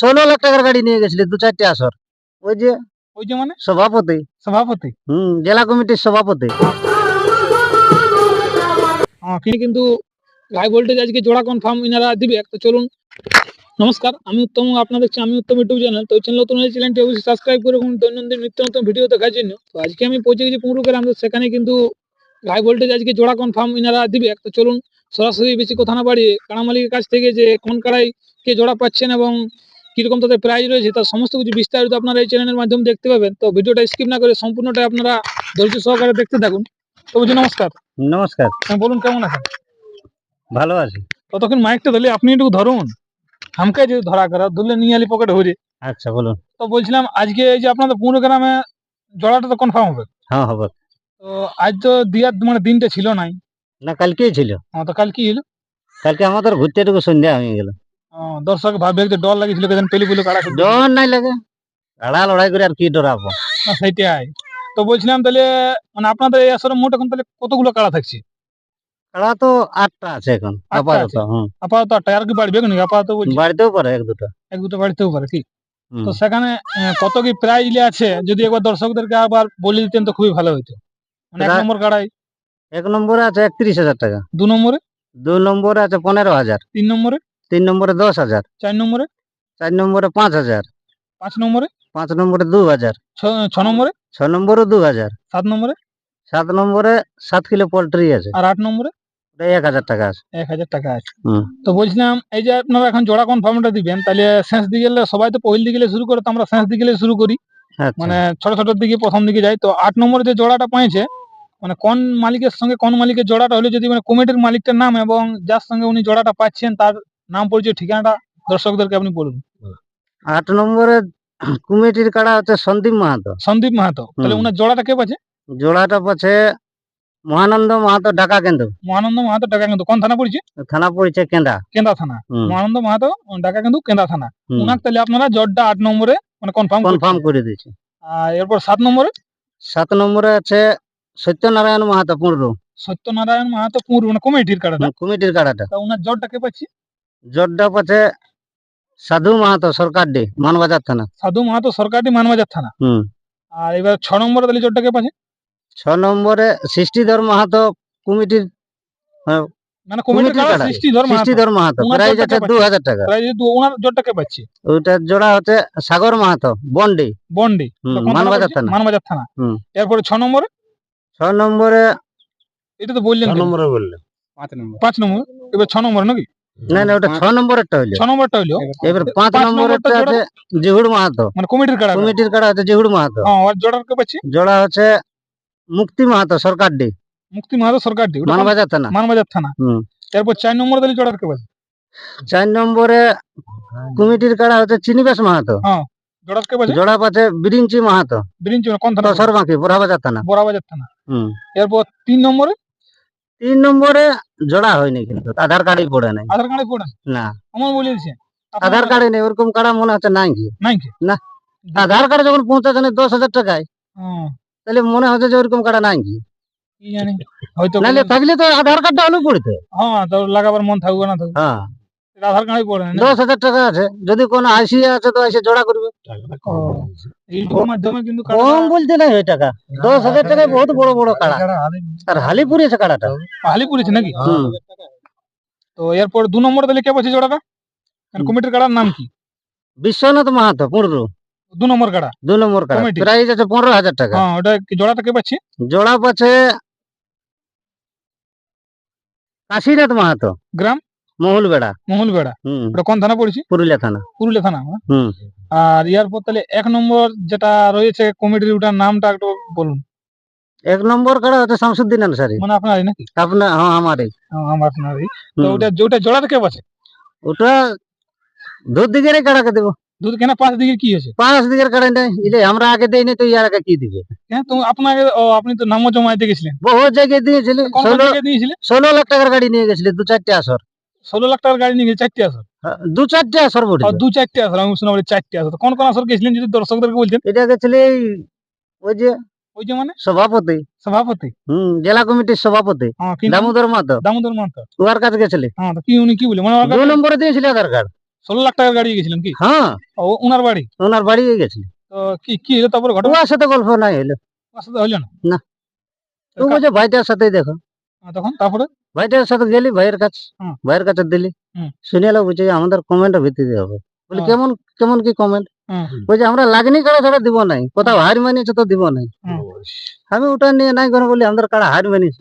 ষোলো লাখ টাকার গাড়ি নিয়ে গেছিলি দু চারটে আসর। ওই যে ওই যে মানে? সভাপতি। সভাপতি? হম জেলা কমিটির সভাপতি। কিন্তু হাই ভোল্টেজ আজকে জোড়া কনফার্ম ইনারা দিবে। তো চলুন নমস্কার আমি উত্তম আপনার দেখছি আমি উত্তম ইউটিউব চ্যানেল তো চ্যানেল নতুন চ্যানেলটি অবশ্যই সাবস্ক্রাইব করে এবং দৈনন্দিন নিত্য নতুন ভিডিও দেখার জন্য। তো আজকে আমি পৌঁছে গেছি পুরো গ্রাম তো সেখানে কিন্তু হাই ভোল্টেজ আজকে জোড়া কনফার্ম ইনারা দিবে। তো চলুন সরাসরি বেশি কথা না বাড়িয়ে কাড়া মালিকের কাছ থেকে যে কোন কাড়াই কে জোড়া পাচ্ছেন এবং কীরকম তাদের প্রাইজ রয়েছে তার সমস্ত কিছু বিস্তারিত আপনারা এই চ্যানেলের মাধ্যমে দেখতে পাবেন। তো ভিডিওটা স্কিপ না করে সম্পূর্ণটা আপনারা ধৈর্য সহকারে দেখতে থাকুন। তো বুঝি নমস্কার। নমস্কার। হ্যাঁ, বলুন কেমন আছেন? ভালো আছি। ততক্ষণ মাইকটা ধরলে? আপনি একটু ধরুন। আমাকে যদি ধরা করা ধরলে নিয়ে আলি পকেটে হয়ে আচ্ছা বলুন। তো বলছিলাম আজকে এই যে আপনাদের পনেরো গ্রামে জড়াটা তো কনফার্ম হবে। হ্যাঁ হবে। তো আজ তো দিয়ার মানে দিনটা ছিল নাই। না কালকেই ছিল। হ্যাঁ, তো কাল কি হলো কালকে আমাদের ঘুরতে টুকু সন্ধ্যা হয়ে গেল। দর্শক ভাববে যে ডর লাগিয়েছিল কেন পেলি পুলি কাড়া শুনতে। ডর নাই লাগে। লড়া লড়াই করে আর কি ডরাবো না, সেইটাই তো বলছিলাম তাহলে মানে আপনাদের এই আসরে মোট এখন তাহলে কতগুলো কাড়া থাকছে? কাড়া তো আটটা আছে এখন আটটা আপাতত আছে? হুম। আপাতত আটটা আর কি বাড়বে নাকি আপাতত বলছি। বাড়িতেও পারে এক দুটো। এক দুটো বাড়তেও পারে কি? হুম। তো সেখানে আহ, কত কি প্রাইজ আছে? যদি একবার দর্শকদেরকে আবার বলে দিতেন তো খুবই ভালো হতো মানে এক নম্বর কাড়াই। এক নম্বরে আছে একত্রিশ হাজার টাকা। দু নম্বরে? দুই নম্বরে আছে পনেরো হাজার। তিন নম্বরে? তিন নম্বরে দশ হাজার। চার নম্বরে? চার নম্বরে পাঁচ হাজার। পাঁচ নম্বরে? পাঁচ নম্বরে দু হাজার। ছ- নম্বরে? ছ নম্বরে দু হাজার। সাত নম্বরে? সাত নম্বরে সাত কিলো পোল্ট্রি আছে। আর আট নম্বরে? এক হাজার টাকা আছে। এক হাজার টাকা আছে। তো বলছিলাম এই যে আপনারা এখন জোড়া কনফার্মটা দিবেন তাহলে শেষ দিকে গেলে সবাই তো পহিল দিকে শুরু করে তো আমরা শেষ দিকে শুরু করি। আচ্ছা। মানে ছোট ছোট দিকে প্রথম দিকে যাই। তো আট নম্বরে যে জোড়াটা পাইছে মানে কোন মালিকের সঙ্গে কোন মালিকের জোড়াটা হলে যদি মানে কমিটির মালিকটার নাম এবং যার সঙ্গে উনি জোড়াটা পাচ্ছেন তার নাম পরিচয় ঠিকানাটা দর্শকদেরকে আপনি বলুন। আট নম্বরে কমিটির কাড়া হচ্ছে সন্দীপ মাহাতো। সন্দীপ মাহাতো। তাহলে। উনার জোড়াটা কে পাচ্ছে? জোড়াটা পাচ্ছে মহানন্দ মাহাতো ঢাকা কেন্দ্র। মহানন্দ মাহাতো ঢাকা কেন্দ্র। কোন থানা পড়ছে? থানা পড়ছে কেন্দা কেন্দা থানা। মহানন্দ মাহাতো ঢাকা কেন্দ্র কেন্দা থানা। উনার তাহলে আপনারা জটটা আট নম্বরে মানে কনফার্ম কনফার্ম করে দিয়েছে। আর এরপর সাত নম্বরে? সাত নম্বরে আছে সত্যনারায়ণ মাহাতো পনেরো সত্যনারায়ণ মাহাতো পুর মানে কমিটির কাড়াটা। কমিটির কাড়াটা। তা উনার জটটা কে পাচ্ছি? জোরটা পাচ্ছে সাধু মাহাতো সরকার ডে মানবাজার থানা। সাধু মাহাতো সরকারি মানবাজার থানা। হুম। আর এবার ছ নম্বরে তাহলে জটটা কে পাচ্ছে? ছ নম্বরে সৃষ্টিধর মাহাতো কমিটির মানে কমিটির কাড়া। সৃষ্টিধর মাহাতো। সৃষ্টিধর মাহাতো প্রাইস আছে কে দু হাজার টাকা। তাহলে যেহেতু ওনার জটটা কে পাচ্ছি? জোড়া হচ্ছে সাগর মাহাতো বন্ডি। বন্ডি। মানবাজার থানা। মানবাজার থানা। হুম। এরপরে ছ নম্বরে? ছ নম্বরে এটা তো বললেন? নম্বরে পাঁচ নম্বর। এবার ছ নম্বর নাকি? না না ওটা ছ নম্বরেরটা হইল। ছ নম্বরটা হইল? এবার পাঁচ নম্বরেরটা আছে জিহুড় মাহাতো। মানে কমিটির কাড়া কমিটির কাড়া আছে জিহুড় মাহাতো। হ্যাঁ আর জটার কে পাচ্ছি জোড়া হচ্ছে মুক্তি মাহাতো সরকার ডি। মুক্তি মাহাতো সরকার কোন- মানবাজার থানা। মানবাজার থানা। হুম। এরপর চার নম্বরে তাহলে জটার কে পাচ্ছি চার নম্বরে কমিটির কাড়া হচ্ছে চিনিবেশ মাহাতো। কে জোড়া পাচ্ছে বিরিঞ্চি মাহাতো। বিরিঞ্চি মানে কোন থানা? দশর বাঁকি বোরাবাজার থানা। বড়াবাজার থানা। হুম। এরপর তিন নম্বরে? তিন নম্বরে জোড়া হয়নি কিন্তু আধার কার্ডই পড়ে নাই। আধার কার্ডে পড়ে না। আমার বলে দিচ্ছে আধার কার্ডে নেই ওরকম কাড়া মনে হচ্ছে নাই কি? নাই কি? না। আধার কার্ডে যখন পৌঁছাচ্ছে না দশ হাজার টাকায়। তাহলে মনে হচ্ছে যে ওরকম কাড়া নাই কি? হয়তো নাহলে থাকলে তো আধার কার্ডটা হলেও পড়িতে। হ্যাঁ তো লাগাবার মন থাকবে না থাকবে হ্যাঁ। আধার কার্ডে পড়ে না। দশ হাজার টাকা আছে। যদি কোনো আইসি আছে তো জোড়া করবে। এইটুকুর মাধ্যমে কিন্তু কম বলতে নাই ওই টাকা। দশ হাজার টাকায় বহুত বড় বড় কাড়া। আর হালি পুড়িয়েছে কাড়াটা। হালি নাকি? তো এরপর দু নম্বরে তাহলে কে জোড়াটা? কমিটির কাড়ার নাম কি? বিশ্বনাথ মাহাতো পনেরো দু নম্বর কাড়া। দু নম্বর কাড়া। প্রাইস আছে পনেরো হাজার টাকা। হ্যাঁ ওটা কি জোড়াটা কে পাচ্ছে? জোড়া পাচ্ছে কাশীনাথ মাহাতো। গ্রাম? মহুল বেড়া। মহুলবেড়া হুম। ওটা কোন থানা পড়েছে? পুরুলিয়া থানা। পুরুলিয়া থানা হ্যাঁ? হুম। আর ইয়ার পর তাহলে এক নম্বর যেটা রয়েছে কমিটির ওটার নামটা একটু বলুন। এক নম্বর কাড়া হচ্ছে শামসুদ্দিন আনসারি। মানে আপনারই নাকি? আপনার হ্যাঁ আমারই। আমার আপনারই তো। ওটা যেটা জোড়াটা কে পাচ্ছে ওটা দু দিকেরই কাড়াকে দেবো। দুধ কেনা পাঁচ দিকে কি হয়েছে? পাঁচ দিকের কাড়া নেই। ইলে আমরা আগে দেই নাই তো ইয়ার আগে কি দিবে? হ্যাঁ তো আপনাকে ও আপনি তো নামও জমাইতে গেছিলেন। বহু জায়গায় দিয়েছিলেন। ষোলো লাখ টাকার গাড়ি নিয়ে গেছিলি দু চারটে আসর। ষোলো লাখ টাকার গাড়ি নিয়ে চারটে আসর। হ্যাঁ, দু চারটে আসর বলি দু চারটে আসর আমি শোনা বলি চারটে আসর। কোন কোন আসর গেছিলেন যদি দর্শকদেরকে বলছেন এটা গেছিলি ওই যে ওই যে মানে? সভাপতি। সভাপতি। হম জেলা কমিটির সভাপতি। হ্যাঁ? দামোদর মাতো দামোদর মাহাতো। উহার কাছে গেছিলি। হ্যাঁ কি উনি কি বলে? মানে দু নম্বরে দিয়েছিলি আধার কার্ড। ষোলো লাখ টাকার গাড়ি গেছিলেন কি? হ্যাঁ। ও ওনার বাড়ি? ওনার বাড়ি গেছিল। তো কি কি হলো তারপরে ঘটনা? তোমার সাথে গল্প নাই হলো। ওর সাথে হইল না? না। তো তুই বলছে ভাইটার সাথেই দেখো। তখন? তারপরে? ভাইটার সাথে গেলি ভাইয়ের কাছে ভাইয়ের কাছে দিলি। হুম। শুনে এলো বলছে আমাদের কমেন্টের ভিত্তিতে হবে। বলি। কেমন কেমন কি কমেন্ট বলছে আমরা লাগনি কাড়া ছাড়া দিব নাই। কোথাও হার মানিয়েছে তো দিব নাই। আমি ওটা নিয়ে নাই করে বলি আমাদের কাড়া হার মানিয়েছে?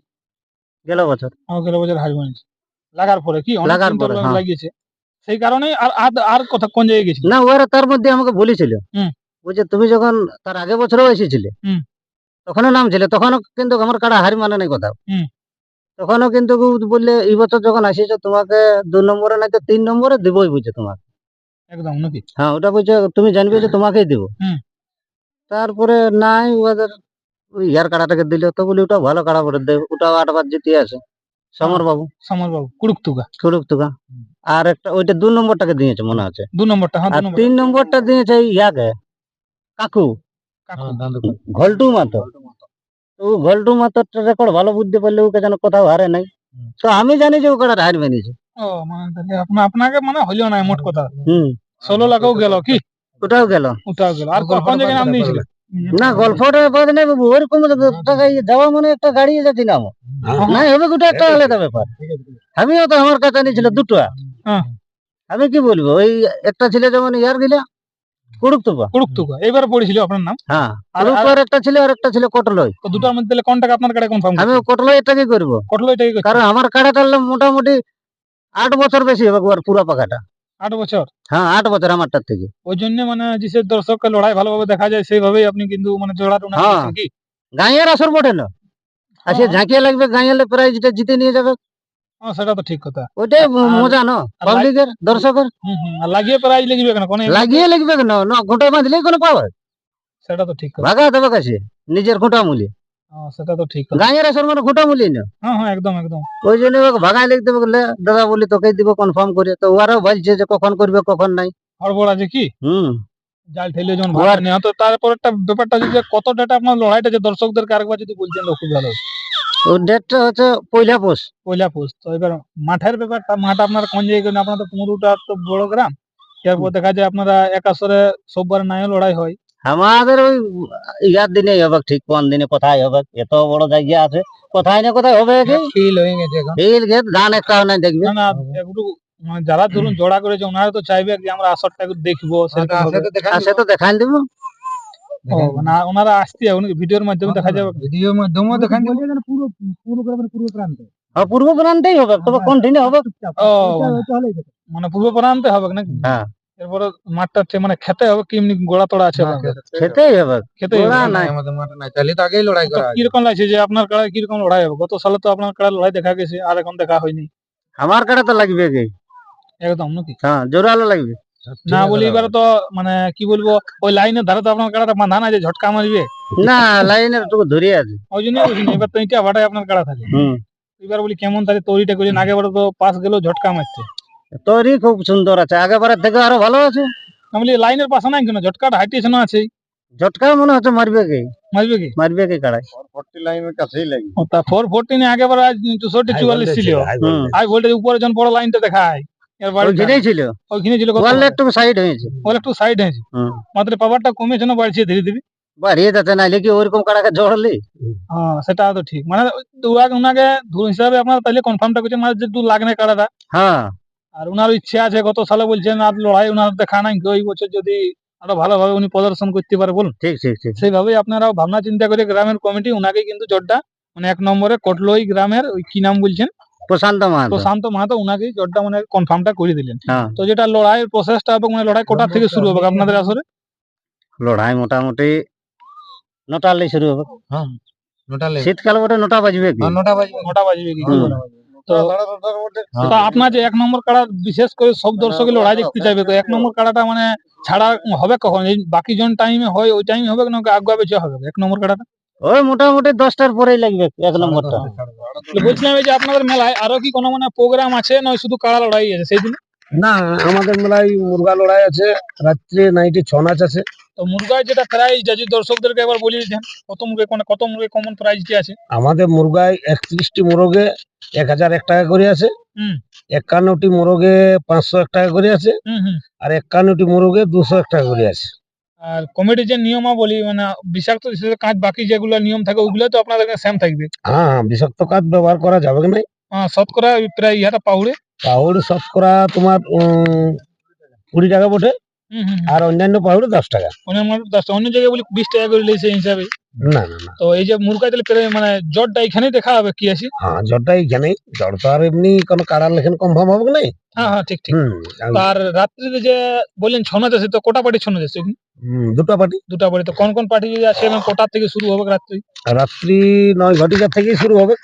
গেল বছর। আমাকে বছর হার মানিয়েছে। লাগার পরে কি? লাগার পরে, হ্যাঁ। লাগিয়েছে। সেই কারণে আর আর- কথা কোন জায়গায় গেছিল? না ওরা তার মধ্যে আমাকে বলেছিল। বলছে তুমি যখন তার আগে বছরও এসেছিলে। তখনও নাম ছিল তখনও কিন্তু আমার কাড়া হার মানে নাই কোথাও। তখনও কিন্তু বললে এই বছর যখন আসিয়েছো তোমাকে দু নম্বরে নাই তো তিন নম্বরে দিবই বুঝছে তোমাকে। একদম নাকি? হ্যাঁ ওটা বলছে তুমি জানবে যে তোমাকেই দিব। তারপরে নাই ওদের ইয়ার কাড়াটাকে দিল তো বলি ওটা ভালো কাড়া পড়ে দেবে ওটাও আটবার জিতে আছে সমর বাবু। সমর বাবু কুড়ুক তুকা। আর একটা ওইটা দু নম্বরটাকে দিয়েছে মনে আছে। দু নম্বরটা হ্যাঁ আর তিন নম্বরটা দিয়েছে ইয়াকে কাকু। কাকু। ঘল্টু মাতো। তো ও ঘল্টু রেকর্ড ভালো বুঝতে পারলে ওকে যেন কোথাও হারে নাই। তো আমি জানি যে ও কাড়াটা হার ও মানে তাহলে আপনা আপনাকে মানে হইল না মোট কথা। হুম। ষোলো লাখও গেল কি? ওটাও গেল। ওটাও গেল। আর কোন জায়গায় নাম দিয়েছিল? না গল্পটা বাদ নেই বাবু ওরকম টাকা ইয়ে যাওয়া মানে একটা গাড়ি যাচ্ছি না আমার। না হবে গোটা একটা আলাদা ব্যাপার। আমিও তো আমার কাছে নিয়েছিল দুটো। হ্যাঁ। আমি কি বলব ওই একটা ছিল যেমন ইয়ার দিলা কুড়ুক তো কুড়ুক তুকা এবার পড়েছিল আপনার নাম? হ্যাঁ। একটা ছিল আর একটা ছিল কটলই। তো দুটার মধ্যে তাহলে কোনটাকে আপনার কাছে কনফার্ম আমি কটলই এটাকে করব। কটলো এটাই কারণ আমার কাড়া টানলে মোটামুটি আট বছর বেশি হবে ওর পুরো পাকাটা আট বছর? হ্যাঁ আট বছর আমারটার থেকে। ওই জন্য মানে যেসব দর্শককে লড়াই ভালোভাবে দেখা যায় সেইভাবেই আপনি কিন্তু মানে জোড়াটা হ্যাঁ। গাঁয়ের আসর বটে না। আর সে হ্যাঁ। ঝাঁকিয়ে লাগবে গাঁয়ের প্রাইজটা জিতে নিয়ে যাবে। সেটা তো ঠিক কথা ওইটাই মজা না পাবলিকের দর্শকের লাগিয়ে প্রাইজ লিখবে কেন কোনো লাগিয়ে লিখবে কেন না ঘুঁটা বাঁধলেই কোনো পাবে সেটা তো ঠিক কথা ভাগা দেবে কাছে নিজের ঘুঁটা মূল্য সেটা তো ঠিক গাঁয়ের আসর মানে ঘুঁটা মূল্য না হ্যাঁ হ্যাঁ একদম একদম ওই জন্য লিখতে বলে দাদা বলি তোকে দিব কনফার্ম করে তো ওরাও বলছে যে কখন করবে কখন নাই হড়বড় আছে কি হুম জাল ঠেলে যখন নেওয়া তো তারপর একটা ব্যাপারটা হচ্ছে যে কত ডেটা আপনার লড়াইটা যে দর্শকদেরকে আরেকবার যদি বলছেন খুব ভালো হতো। ও ডেটটা হচ্ছে পয়লা পোষ পয়লা পোষ তো এবার মাঠের ব্যাপারটা মাঠ আপনার কোন জায়গায় আপনার তো পুমুরুটা তো বড় গ্রাম। এরপর দেখা যায় আপনারা এক আসরে সববার নাইও লড়াই হয়। আমাদের ওই ইয়ার দিনে হবে ঠিক কোন দিনে কোথায় হবে? এত বড় জায়গা আছে। কোথায় না কোথায় হবে ফিল হয়ে গেছে ফিল ধান একটা নাই দেখবি। না না একটু মানে যারা ধরুন জোড়া করেছে ওনারা তো চাইবে যে আমরা আসরটা দেখব সেরকম ভাবে। আর সে তো দেখাই দিব। ও, মানে ওনারা আসতে ভিডিওর মাধ্যমে দেখা যাবে। ভিডিওর মাধ্যমে দেখান। পুরো পুরো গ্রামের পূর্ব প্রান্তে। হ্যাঁ, পূর্ব প্রান্তেই হবে তবে হবে। মানে পূর্ব প্রান্তে হবে নাকি? হ্যাঁ। এরপরে মাঠটা মানে খেতে হবে কি এমনি গোড়া তোড়া আছে ওখানে? হবে। খেতে হবে। নাই। আমাদের নাই তাহলে তো আগেই লড়াই করা কীরকম লাগছে যে আপনার কীরকম লড়াই হবে? গত সালে তো আপনার কাড়ায় লড়াই দেখা গেছে আর এখন দেখা হয়নি। আমার কাছে তো লাগবে কি একদম নাকি? হ্যাঁ জোরালো লাগবে। না বলি এবারে তো মানে কি বলব ওই লাইনের ধারে তো আপনার কাড়াটা বাঁধা না যে ঝটকা মারবে। না লাইনের টুকু ধরে আছে। ওই জন্য না, এবার তো ইটা ভাটায় আপনার কাড়া থাকে। এবার বলি কেমন তাহলে তৈরিটা করছেন আগে বারে তো পাস গেলেও ঝটকা মারছে। তৈরি খুব সুন্দর আছে আগেবারের থেকে আরও ভালো আছে। আমি বলি লাইনের পাশে নাই কেন? ঝটকাটা হাইটেছে না আছে ঝটকা মনে হচ্ছে মারবে কি? মারবে কি? মারবে কি কাড়াই 440 লাইনের কাছেই লাগি। ও, তা ফোর ফোরটিনে আগে বারে আজ চৌষট্টি চুয়াল্লিশ ছিল। হুম হাই ভোল্টেজ উপরে যখন বড় লাইনটা দেখায়। এর বাড়ি ওইখানেই ছিল। ওইখানে ছিল ওয়াল একটু সাইড হয়েছে। ওর একটু সাইড হয়েছে। মাত্র পাওয়ারটা কমেছে না বাড়ছে ধীরে ধীরে? বাড়িয়ে কি কাড়াকে জড়লি? হ্যাঁ সেটা তো ঠিক। মানে হিসাবে আপনার তাহলে কনফার্মটা করছেন মানে যে দু কাড়াটা হ্যাঁ। আর ওনার ইচ্ছা আছে গত সালে বলছেন আর লড়াই দেখা নাই ওই বছর যদি আরও ভালোভাবে উনি প্রদর্শন করতে পারে বলুন। ঠিক ঠিক ঠিক। সেইভাবেই আপনারাও ভাবনা চিন্তা করে গ্রামের কমিটি ওনাকে কিন্তু জোরটা মানে এক নম্বরে কটলই গ্রামের ওই কি নাম বলছেন? প্রশান্ত মাহাতো। প্রশান্ত মাহাতো ওনাকেই জোরটা মানে কনফার্মটা করে দিলেন। হ্যাঁ। তো যেটা লড়াইয়ের প্রসেসটা এবং মানে লড়াই কোটা থেকে শুরু হবে আপনাদের আসরে? লড়াই মোটামুটি নটালেই শুরু হবে। নটা শীতকাল বটে নটা বাজবে হ্যাঁ, নটা বাজবে নটা বাজবে তো আপনার যে এক নম্বর কাড়া বিশেষ করে সব দর্শকের লড়াই দেখতে চাইবে তো এক নম্বর কাড়াটা মানে ছাড়া হবে কখন? বাকি জন টাইমে হয় ওই টাইমে হবে না বেঁচে হবে? এক নম্বর কাড়াটা? ওই মোটামুটি দশটার পরেই লাগবে এক নম্বরটা। বলছিলাম এই যে আপনাদের মেলায় আরও কি কোনো মানে প্রোগ্রাম আছে? নয় শুধু কাড়া লড়াই আছে? সেই দিন? না আমাদের মেলায় মুরগা লড়াই আছে রাত্রে নাইটে ছৌ নাচ আছে। তো মুরগায় যেটা প্রাইজ আছে দর্শকদেরকে একবার বলে দিতেন কত মুরগে কোন কত মুরগে কমন প্রাইজটি আছে? আমাদের মুরগায় একত্রিশটি মুরগে এক হাজার এক টাকা করে আছে। হুম। একান্নটি মোরগে পাঁচশো এক টাকা করে আছে। হুম হুম। আর একান্নটি মোরগে দুশো এক টাকা করে আছে। আর কমিটির যে নিয়মাবলী মানে বিষাক্ত কাজ বাকি যেগুলো নিয়ম থাকে ওগুলো তো আপনাদের সেম থাকবে। হ্যাঁ বিষাক্ত কাজ ব্যবহার করা যাবে না হ্যাঁ শতকরা প্রায় ইহাটা পাউড়ে পাউড শতকরা তোমার কুড়ি টাকা বটে। আর অন্যান্য পাউড়ে দশ টাকা। অন্যান্য দশ টাকা, অন্য জায়গায় বলি বিশ টাকা করে লেগেছে হিসাবে। না না না। তো এই যে মুরগা তাহলে মানে জটটা এখানেই দেখা হবে কি আছে হ্যাঁ জ্বরটা এইখানে জ্বর তো আর এমনি কোনো কাড়ার লেখেন কনফার্ম হবে না হ্যাঁ হ্যাঁ ঠিক ঠিক। আর রাত্রিতে যে বললেন ছনা যাচ্ছে তো কোটা পার্টি ছনা যাচ্ছে হুম, দুটো পার্টি দুটা বাড়ি তো কোন কোন পার্টি যদি আছে এবং কোটার থেকে শুরু হবে রাত্রি? রাত্রি নয় ঘটিকা থেকেই শুরু হবে।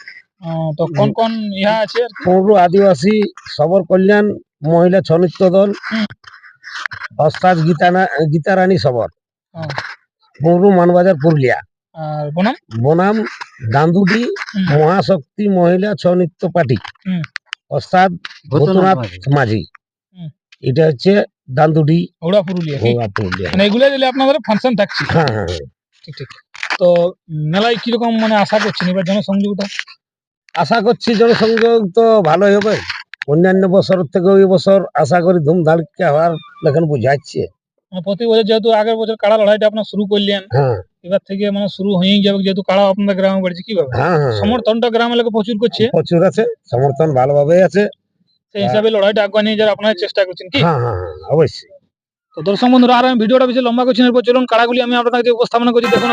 তো কোন কোন ইহা আছে পৌর আদিবাসী সবর কল্যাণ মহিলা ছনিত্য দল। অস্তাজ গীতা গীতারানী সবর। পৌর মানবাজার পুরুলিয়া। আর বনাম? বনাম দান্দুডি মহাশক্তি মহিলা ছনিত্য পার্টি। অর্থাৎ ভূতনাথ মাঝি। এটা হচ্ছে দান্দুডি ওড়া পুরুলিয়া? ভোগা পুরুলিয়া মানে এগুলো দিলে আপনাদের ফাংশন থাকছে। হ্যাঁ হ্যাঁ হ্যাঁ। ঠিক ঠিক। তো মেলায় কীরকম মানে আশা করছেন এবার জনসংযোগটা? আশা করছি জনসংযোগ তো ভালোই হবে। অন্যান্য বছর থেকে ওই বছর আশা করি ধুমধাড়কে হওয়ার লেখান বুঝাচ্ছে। মানে প্রতি বছর যেহেতু আগের বছর কাড়া লড়াইটা আপনার শুরু করলেন হ্যাঁ। এবার থেকে মানে শুরু হয়ে যাবে যেহেতু কাড়া আপনাদের গ্রামে বাড়ছে কীভাবে হ্যাঁ হ্যাঁ। সমর্থনটা গ্রামের লোক প্রচুর করছে। প্রচুর আছে সমর্থন ভালোভাবে আছে। সেই হিসাবে লড়াইটা আগুয়া নিয়ে যাওয়ার আপনারা চেষ্টা করছেন কি? অবশ্যই। তো দর্শক বন্ধুরা আর আমি ভিডিওটা বেশি লম্বা করছি এরপর চলুন কাড়াগুলি আমি আপনাদের উপস্থাপনা করছি দেখুন।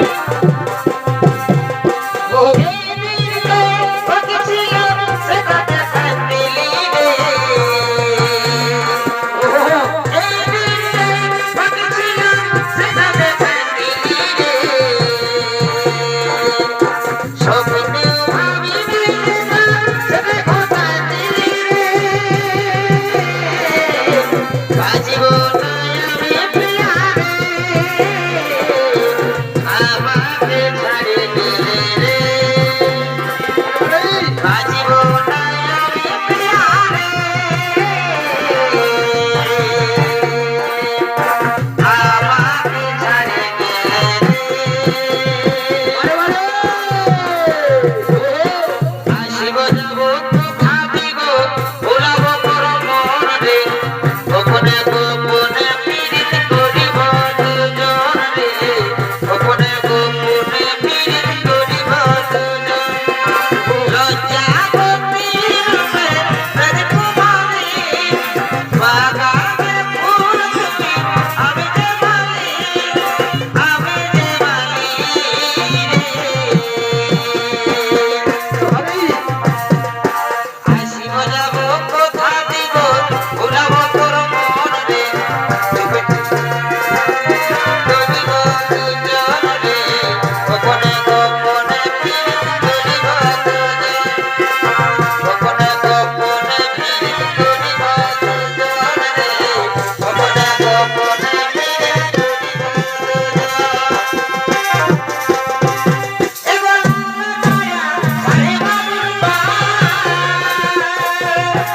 Come on,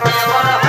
come on.